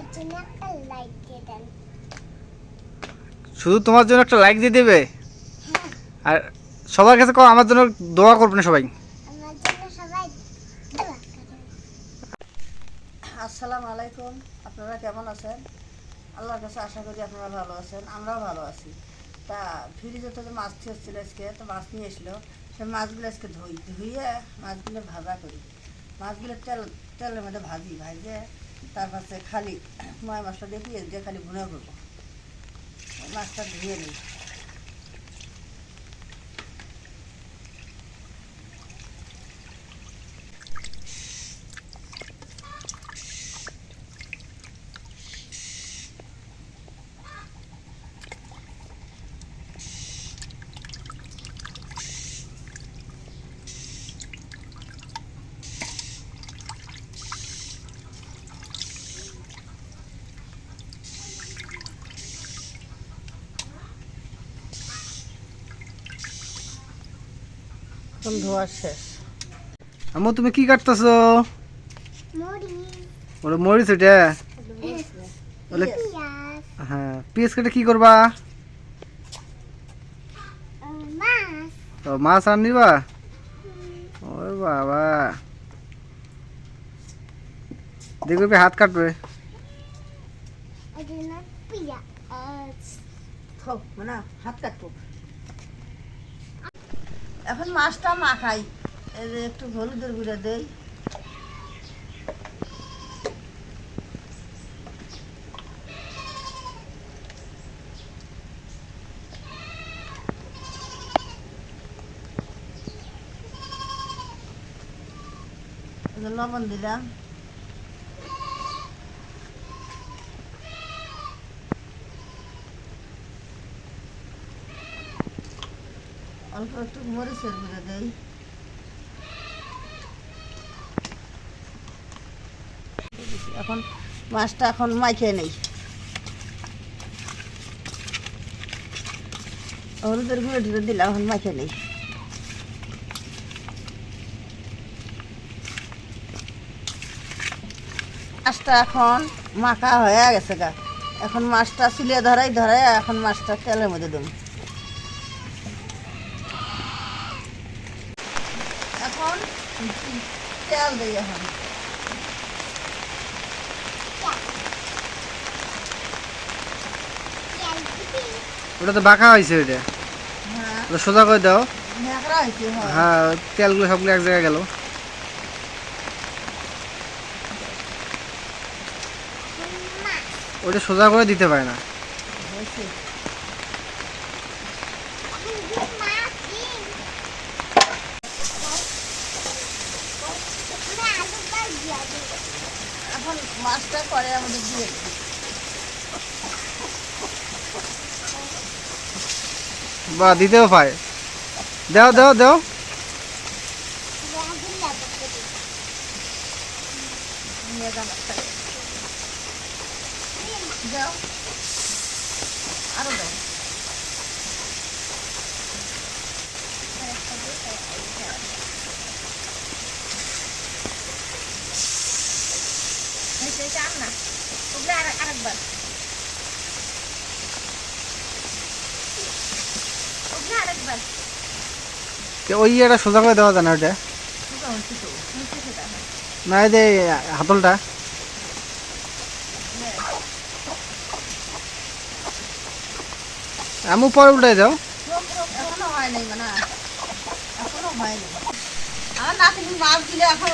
আমার জন্য একটা লাইক দিয়ে দেন। শুধু তোমার জন্য একটা লাইক দিয়ে দেবে? আর সবার কাছে কও আমার জন্য দোয়া করবেন সবাই। আমার জন্য সবাই আসসালামু আলাইকুম আপনারা কেমন আছেন? আল্লাহর কাছে আশা করি আপনারা ভালো আছেন আমরাও ভালো আছি। তা ফ্রিজে তো যে মাছ ছিল আজকে তো মাছ নিয়ে এসলো সে মাছগুলো আজকে ধুই ধুইয়ে মাছগুলো ভাজা করি। মাছগুলো তেল তেলের মধ্যে ভাজি ভাজে তারপর খালি ময় মশলা দিয়ে পেঁয়াজ দিয়ে খালি ভুনে করব। মাছটা ধুয়ে নিই। এখন ধোয়া শেষ। আমু তুমি কি কাটতেছো? মরি ওটা মরিচ এটা? বলে হ্যাঁ পিস কেটে কি করবা? মাছ। ও আর নিবা ওই বাবা। দেখবে হাত কাটবে। মানে হাত কাটবো। এখন মাছটা মাখাই একটু হলুদের গুঁড়া দেই। লবণ দিলাম। অল্প একটু মরিচের গুঁড়ো দেই। এখন মাছটা এখন মাইখে নেই। হলুদের গুঁড়ো টুড়ো দিলাম, এখন মাইখে নেই। মাছটা এখন মাখা হয়ে গেছে গা। এখন মাছটা চুলিয়ে ধরাই ধরাই এখন মাছটা তেলের মধ্যে দেবো এখন তেল দিই এখন ওটা তো বাঁকা হয়েছে ওইটা। হ্যাঁ। ওটা সোজা করে দাও। হয়। হ্যাঁ তেলগুলো সবগুলো এক জায়গায় গেল। ওটা সোজা করে দিতে পারে না হয়েছে এখন দিন মাছ দিন আমি আলুটা দিয়ে দেবো এখন মাছটা করে আমাদের দিয়ে বা দিতেও পায় দেও দেও দাও রাগুন লাগবে নিয়ে যাও মাছটা। যাও আরও দাও না ওগুলো আর আরেকবার আরেকবার ওই এটা সোজা করে দেওয়া যায় না না হাতলটা। আমি পরে উল্টাই দাও এখনও নাই এখনও নাই আমার নাতিনি মাছ দিলে এখন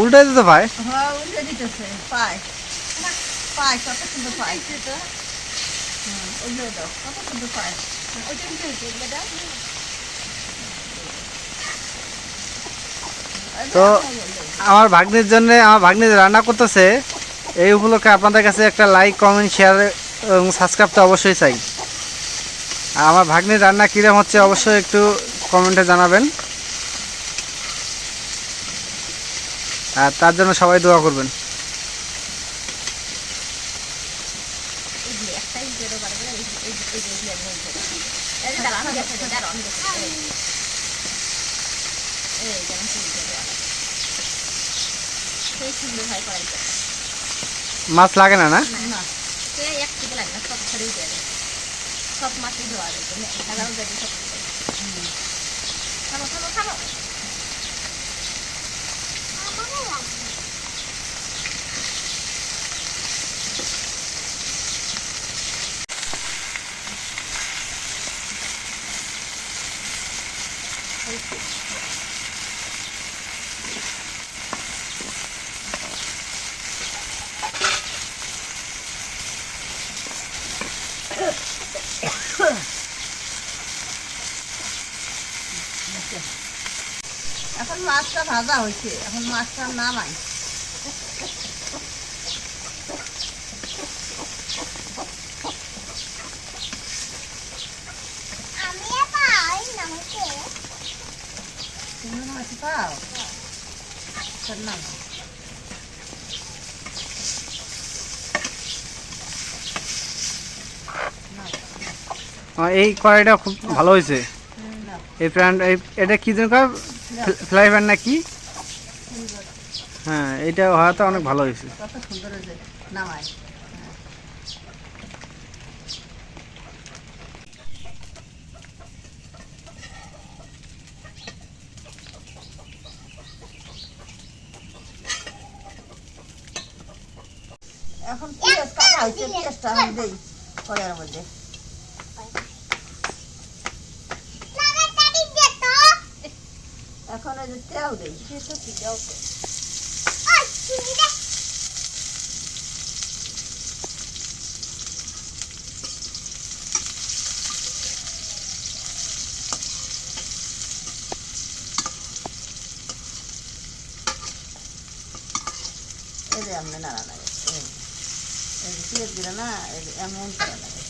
উল্টে দিতে ভাই হ্যাঁ উল্টে দিতেছে। পায়। পায়, কত সুন্দর পায়। তো আমার ভাগ্নির জন্য, আমার ভাগ্নি রান্না করতেছে, এই উপলক্ষে আপনাদের কাছে একটা লাইক কমেন্ট শেয়ার এবং সাবস্ক্রাইব তো অবশ্যই চাই। আমার ভাগ্নির রান্না কীরকম হচ্ছে অবশ্যই একটু কমেন্টে জানাবেন। আর তার জন্য সবাই দোয়া করবেন। মাছ লাগে না না? সব মাছই দেওয়া যাবে সব খাব খাব থামো থামো এখন মাছটা ভাজা হয়েছে এখন মাছটা নামাই তুমি মাছ পাও? এই কড়াইটা খুব ভালো হয়েছে। এই প্যান্ট এই এটা কি যেন ফ্লাই প্যান্ট না কি হ্যাঁ এটা হয়তো অনেক ভালো হয়েছে। এখন পেঁয়াজ কাটা হয়েছে পেঁয়াজটা আমি দিই। কড়াইয়ের মধ্যে। এখন এই যে তেল দিই এই যে এমনি নাড়া লাগে এই এই যে পেঁয়াজ দিলে না এই যে এমন করা লাগে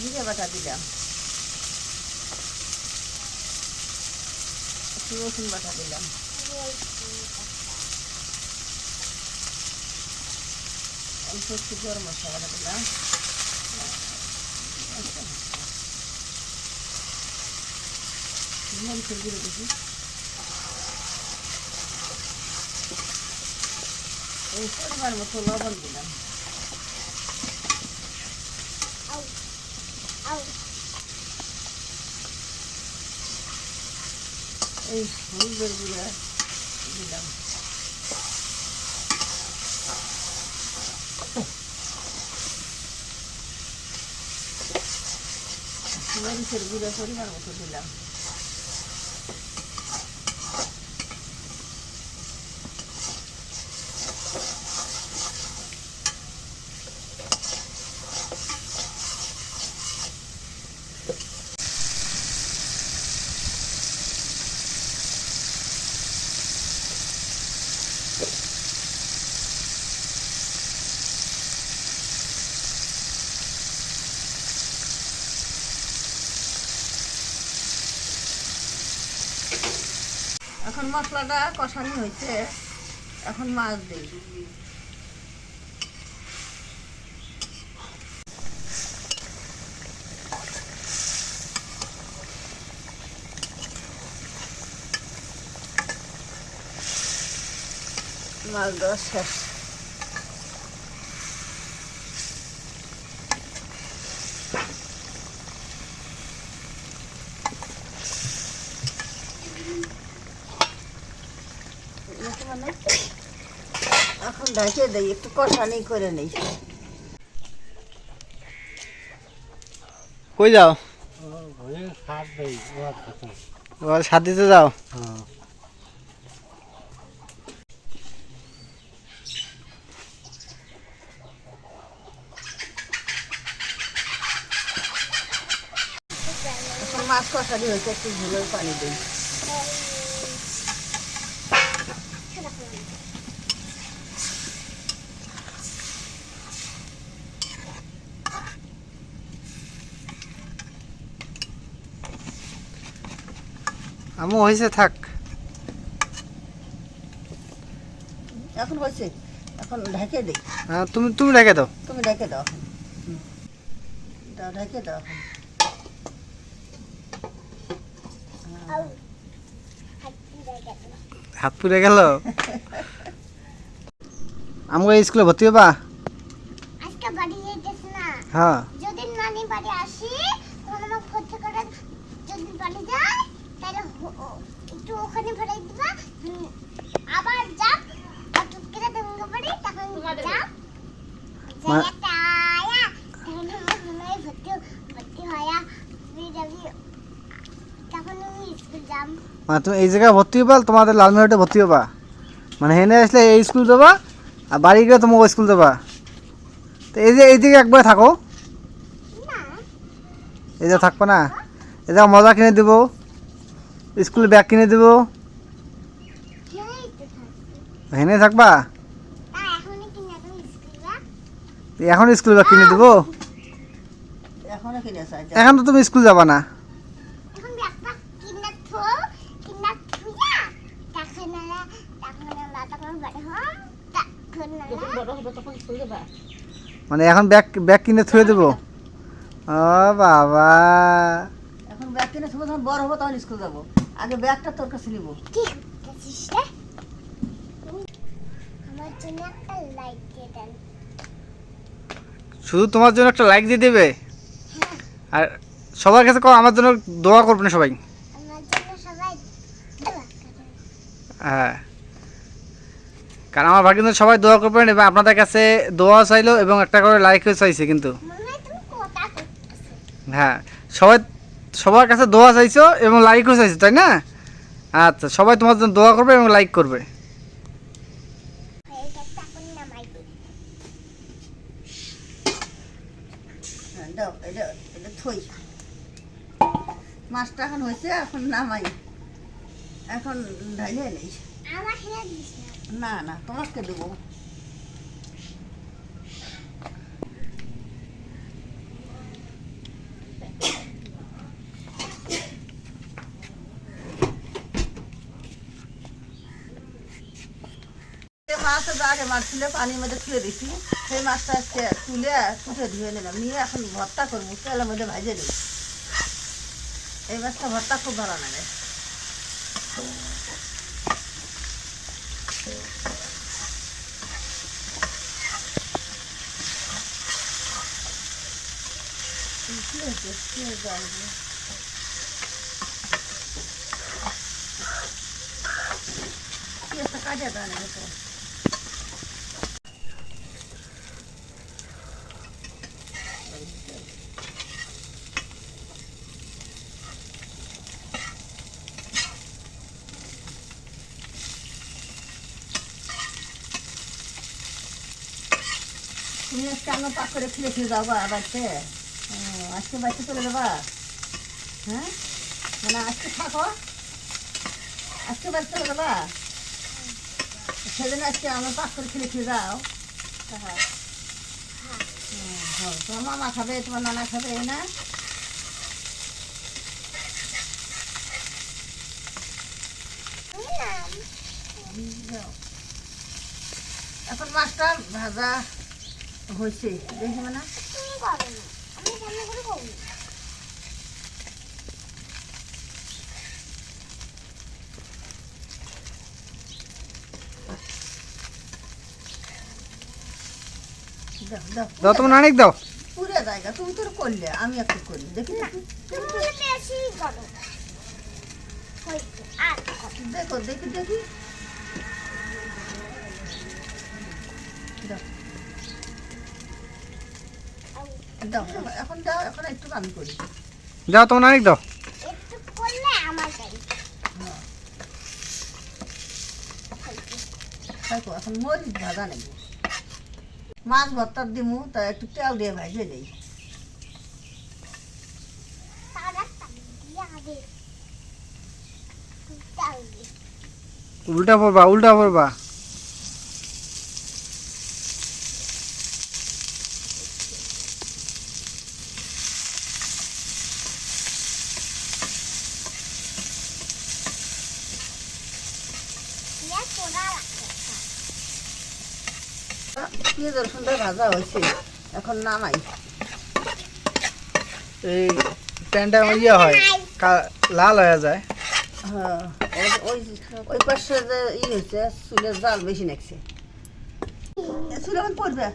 জিরে বাটা দিলাম একটু রসুন বাটা দিলাম অল্প একটু গরম মশলা দিলাম মরিচের গুঁড়ো দিছি এই পরিমাণ মতো লবণ দিলাম এই হলুদের গুঁড়া দিলাম মরিচের গুঁড়া মশলাটা কষানি হয়েছে এখন মাছ দিই। মাছ দেওয়া শেষ এখন ঢাকে দেই একটু কষানি করে নেই। কই যাও? ওর সাথ দিতে যাও মাছ কষানি হয়েছে একটু ঝোলের পানি দিই। আমু হয়েছে থাক। এখন হয়েছে এখন ঢেকে দিই হ্যাঁ, তুমি তুমি রেখে দাও। তুমি ঢেকে দাও দাও ঢেকে দাও হ্যাঁ। হাত পুড়ে গেল। আমাকে স্কুলে ভর্তি হবা? আজকে বাড়ি যাইতেছে না। হ্যাঁ যদি নানি বাড়ি আসি তখন আমাকে ভর্তি করে যদি বাড়ি যায় তাহলে হ- ও- একটু ওখানে ফেরাই দিবা উম, আবার যাব হঠাৎ করে তোমাকে বাড়ি তখন তোমাদের যাব মা- একটা আয়া তখন আমার মনে হয় ভর্তি ভর্তি হয়া তুই যাবি তখন আমি স্কুল যাব মানে তুমি এই জায়গায় ভর্তি হবা তোমাদের লালমিহাটে ভর্তি হবা। মানে হেনে আসলে এই স্কুল দেবা আর বাড়ি গিয়ে তোমাকে স্কুল দেবা। তো এই যে এইদিকে একবার থাকো। এই যে থাকব না? এই যে মজা কিনে দেবো। স্কুল ব্যাগ কিনে দেবো। হেনে থাকবা তা এখনই কিনে তুমি স্কুল যা তো এখন স্কুল ব্যাগ কিনে দেবো? এখনও চাই এখন তো তুমি স্কুল যাবা না। যাবা। মানে এখন ব্যাগ ব্যাগ কিনে থুয়ে দেবো? ও বাবা। এখন ব্যাগ কিনে শুভ যখন বড় হব তখন স্কুল যাব। আগে ব্যাগটা তোর কাছে নিবো। আমার জন্য একটা লাইক দিয়ে দেন। শুধু তোমার জন্য একটা লাইক দিয়ে দেবে? আর সবার কাছে কও, আমার জন্য দোয়া করবে না সবাই। হ্যাঁ। কারণ আমার ভাগ্য সবাই দোয়া করবেন এবং আপনাদের কাছে দোয়া চাইলো এবং একটা করে লাইকও চাইছে কিন্তু। হ্যাঁ। সবাই, সবার কাছে দোয়া চাইছো এবং লাইকও চাইছো, তাই না? আচ্ছা সবাই তোমার জন্য দোয়া করবে এবং লাইক করবে এইটা তখন নামাই দিই দাও এটা এটা থই। মাছটা এখন হয়েছে এখন নামাই। এখন ঢাইলে নেই। না না তোমাকে দেবো যে মাছ তুলে পানির মধ্যে তুলে দিছি। সেই মাছটা আজকে তুলে কুটে ধুয়ে নিলাম। নিয়ে এখন ভর্তা করব, তেলের মধ্যে ভাজে নিই এই মাছটা ভর্তা খুব ভালো লাগে। কি হয়েছে কি হয়েছে আজকে? কি একটা কাজে দেয় না তো তুমি আজকে আমার পাক করে ফিরে ফিরে যাব বাড়িতে? আজকে বাড়িতে চলে যাবা? হ্যাঁ? মানে আজকে থাকো? আজকে বাড়িতে চলে যাবা? সেদিন আজকে আমার পাক করে ফিরে ফিরে যাও। হ্যাঁ। হ্যাঁ, তোমার মামা খাবে তোমার নানা খাবে না? যাও। এখন মাছটা ভাজা। হয়েছে। দেখি মানে না? আমি সামনে করে করব দাও দাও দাও তোমার অনেক দাও। পুরে জায়গা তুমি তো করলে আমি একটু করি দেখি না। দেখো দেখি দেখি। দাও এখন- এখন দাও এখন একটু আমি করি। দাও তোমার অনেক দাও। একটু করলে আমার গাড়ি। দেখো এখন মরিচ ভাজা নেব মাছ ভর্তার দিমু তা একটু তেল দিয়ে ভাজে দিয়ে উল্টা পড়বা উল্টা পড়বা পোড়া লাগছে পেঁয়াজ রসুনটা ভাজা হয়েছে। এখন নামাই। এই প্যানটা ইয়ে হয় লাল হয়ে যায়। হ্যাঁ ওই- পাশে যে ই হয়েছে চুলের জাল বেশি নাকছে। চুল এখন পড়বে।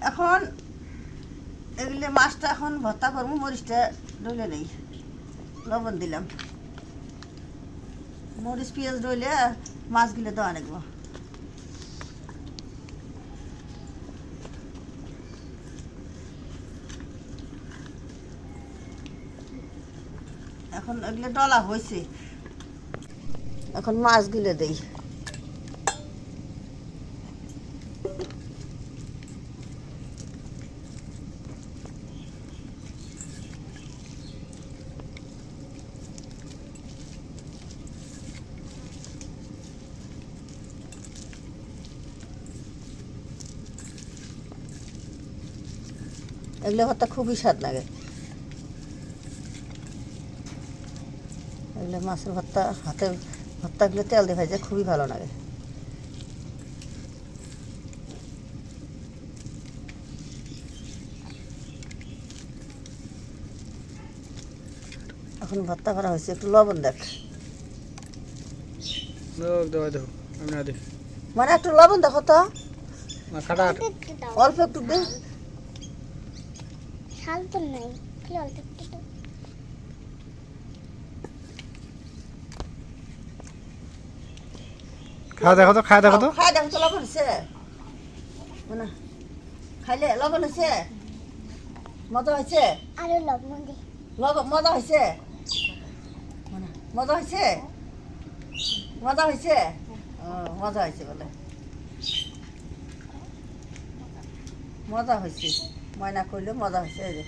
এখন এগুলো মাছটা এখন ভর্তা করব মরিচটা ডলে নেই। লবণ দিলাম। মরিচ পেঁয়াজ ডলে মাছগুলো দেওয়া লাগবো। এখন এগুলো ডলা হয়েছে। এখন মাছগুলো দেই। এগুলো ভর্তা খুবই স্বাদ লাগে এগুলো মাছের ভর্তা হাতে ভর্তাগুলো তেল দিয়ে ভাজে খুবই ভালো লাগে। এখন ভর্তা করা হয়েছে একটু লবণ দেখ। মানে একটু লবণ দেখো তো। না, কাটা একটু একটু দাও অল্প একটু দে। নাই অল্প একটু দাও খাওয়া দেখো তো খাওয়া দেখো তো। খাই দেখো তো লবণ হয়েছে মানে খাইলে লবণ হয়েছে মজা হয়েছে আরও লবণ দি। লবণ মজা হয়েছে মজা হয়েছে মজা হয়েছে মজা হয়েছে বলে। মজা হয়েছে ময়না করলে মজা হয়েছে এই যে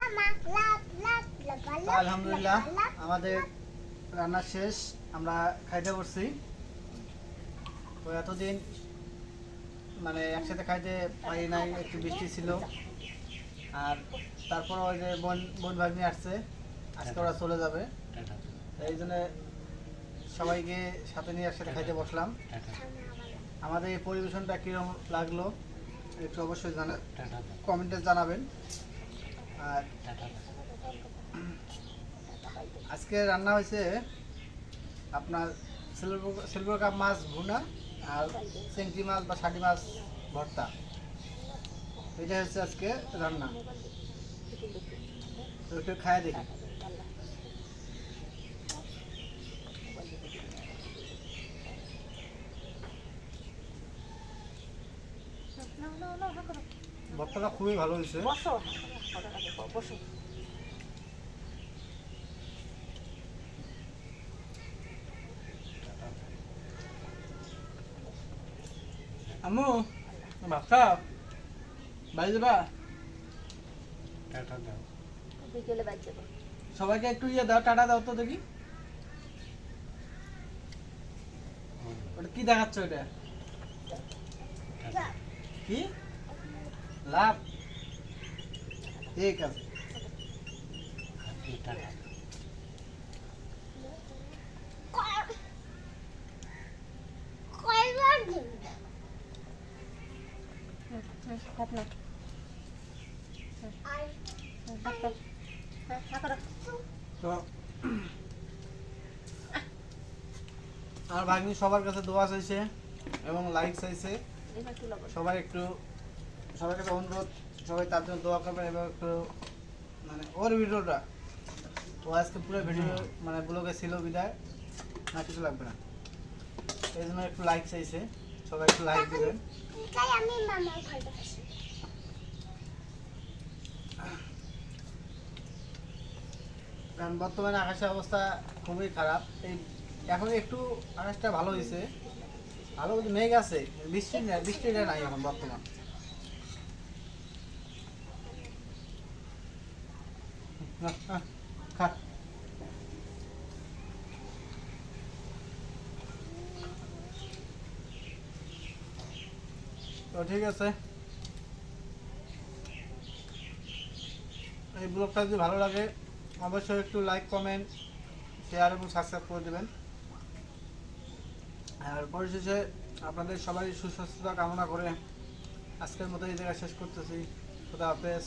মামা লাভ লাভ লাগা লাভ আলহামদুলিল্লাহ আমাদের রান্না শেষ আমরা খাইতে বসছি। তো এতদিন মানে একসাথে খাইতে পারি নাই একটু বৃষ্টি ছিল। আর তারপর ওই যে বোন বোন ভাগ্নি আসছে আজকে ওরা চলে যাবে। এই জন্য সবাইকে সাথে নিয়ে একসাথে খাইতে বসলাম। আমাদের এই পরিবেশনটা কীরকম লাগল একটু অবশ্যই জানা কমেন্টে জানাবেন। আর আজকে রান্না হয়েছে আপনার সিলভার কাপ মাছ ভুনা আর চেংটি মাছ বা ষাটি মাছ ভর্তা। এটা হচ্ছে আজকে রান্না। তো একটু খায় দেখি। ভর্তাটা খুবই ভালো হয়েছে। আম্মু ভাত খাও বাড়ি যাবা বিকেলে বাদ যাব সবাইকে একটু ইয়ে দাও টাটা দাও তো দেখি ওটা কি দেখাচ্ছ ওটা কি লাভ ঠিক আছে কয়বার দিন আর তো আর ভাগ্নি সবার কাছে দোয়া চাইছে এবং লাইক চাইছে। সবাই একটু, সবার কাছে অনুরোধ, সবাই তার জন্য দোয়া করবেন এবং একটু মানে ওর ভিডিওটা, ও আজকে পুরো ভিডিও মানে ব্লগে ছিল বিদায় না কিছু লাগবে না। এই জন্য একটু লাইক চাইছে, সবাই একটু লাইক দিবেন। কারণ বর্তমানে আকাশের অবস্থা খুবই খারাপ। এই এখন একটু আকাশটা ভালো হয়েছে। ভালো কিন্তু মেঘ আছে, বৃষ্টি বৃষ্টিটা নাই এখন বর্তমান। তো ঠিক আছে। এই ব্লগটা যদি ভালো লাগে অবশ্যই একটু লাইক কমেন্ট শেয়ার এবং সাবস্ক্রাইব করে দেবেন। আর পরিশেষে আপনাদের সবাই সুস্বাস্থ্যতা কামনা করে আজকের মতো এই জায়গায় শেষ করতেছি। খুদা হাফেজ।